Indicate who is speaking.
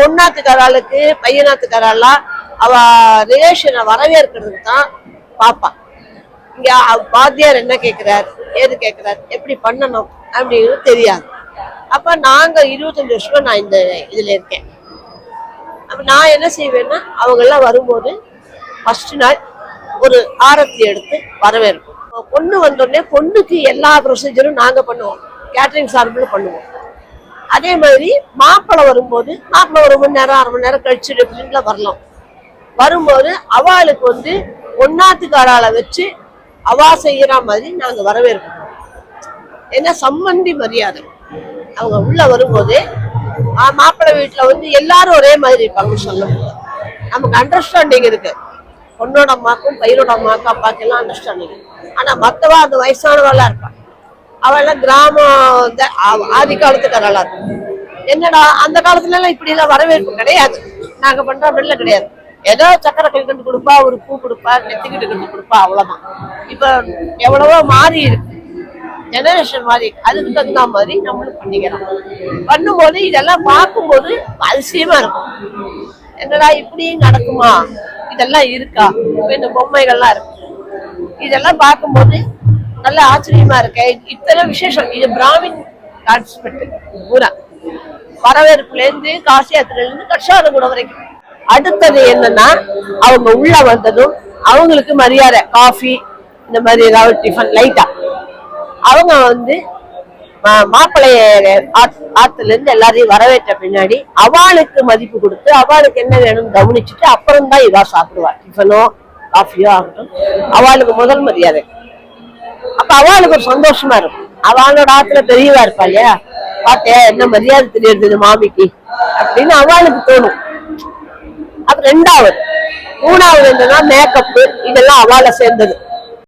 Speaker 1: பொண்ணாத்துக்காராளுக்கு பையனாத்துக்காரெல்லாம் அவ ரிலேஷனை வரவேற்கிறதுக்கு தான் பாப்பா. இங்க அவ- வாத்தியார் என்ன கேட்கிறார் ஏது கேட்கிறார் எப்படி பண்ணணும் அப்படின்னு தெரியாது. அப்ப நாங்க இருபத்தஞ்சு வருஷமா நான் இந்த இதுல இருக்கேன். அப்ப நான் என்ன செய்வேன்னா அவங்க எல்லாம் வரும்போது ஃபர்ஸ்ட் நாள் ஒரு ஆரத்தி எடுத்து வரவேற்போம். பொண்ணு வந்தோடனே பொண்ணுக்கு எல்லா ப்ரொசீஜரும் நாங்க பண்ணுவோம். கேட்டரிங் சார்பில் பண்ணுவோம். அதே மாதிரி மாப்பிள்ளை வரும்போது மாப்பிள்ளை ஒரு மணி நேரம் அரை மணி நேரம் கழிச்சு டிஃப்ரெண்ட்ல வரலாம். வரும்போது அவளுக்கு வந்து ஒன்னாத்துக்காரால வச்சு அவா செய்யற மாதிரி நாங்க வரவேற்போம் ஏன்னா சம்மந்தி மரியாதை. அவங்க உள்ள வரும்போது மாப்பிள்ளை வீட்டுல வந்து எல்லாரும் ஒரே மாதிரி இருப்பாங்க சொல்ல நமக்கு அண்டர்ஸ்டாண்டிங் இருக்கு. பொண்ணோட அம்மாக்கும் பையனோட அம்மாக்கும் அப்பாக்கெல்லாம் அண்டர்ஸ்டாண்டிங் ஆனா மத்தவா அந்த வயசானவெல்லாம் இருப்பாங்க. அவெல்லாம் கிராமம் இந்த ஆதி காலத்து இருக்கும் என்னடா அந்த காலத்துல எல்லாம் இப்படி எல்லாம் வரவேற்பு கிடையாது. நாங்க பண்ற அப்படிலாம் கிடையாது. ஏதோ சக்கரை கல்கண்டு கொடுப்பா ஒரு பூ கொடுப்பா நெத்திக்கிட்டு கண்டு கொடுப்பா அவ்வளவுதான். இப்ப எவ்வளவோ மாறி இருக்கு. ஜெனரேஷன் மாதிரி அதுக்கு தகுந்த மாதிரி நம்மளும் பண்ணிக்கிறோம். பண்ணும்போது இதெல்லாம் பார்க்கும்போது அதிசயமா இருக்கும். என்னடா இப்படியும் நடக்குமா? இதெல்லாம் இருக்கா? இந்த பொம்மைகள்லாம் இருக்கு. இதெல்லாம் பார்க்கும்போது நல்ல ஆச்சரியமா இருக்கு. இத்தனை விசேஷம். இது பிராமின் கான்செப்ட் பூரா. வரவேற்புல இருந்து காசி யாத்திரையில இருந்து கட்சாத வரைக்கும். அடுத்தது என்னன்னா அவங்க உள்ள வந்ததும் அவங்களுக்கு மரியாதை காஃபி இந்த மாதிரி ஏதாவது டிஃபன் லைட்டா அவங்க வந்து மாப்பிள்ளைய ஆத்துல இருந்து எல்லாரையும் வரவேற்ற பின்னாடி அவளுக்கு மதிப்பு கொடுத்து அவளுக்கு என்ன வேணும்னு கவனிச்சுட்டு அப்புறம் தான் இவா சாப்பிடுவா. டிஃபனோ காஃபியோ ஆகட்டும். அவளுக்கு முதல் மரியாதை. அப்ப அவளுக்கு ஒரு சந்தோஷமா இருக்கும். அவளோட ஆத்துல பெரியவா இருப்பா இல்லையா? பாத்தியா என்ன மரியாதை தெரியுது இந்த மாமிக்கு? அப்படின்னு அவளுக்கு தோணும். அப்ப ரெண்டாவது மூணாவது என்னன்னா மேக்கப் இதெல்லாம் அவளை சேர்ந்தது.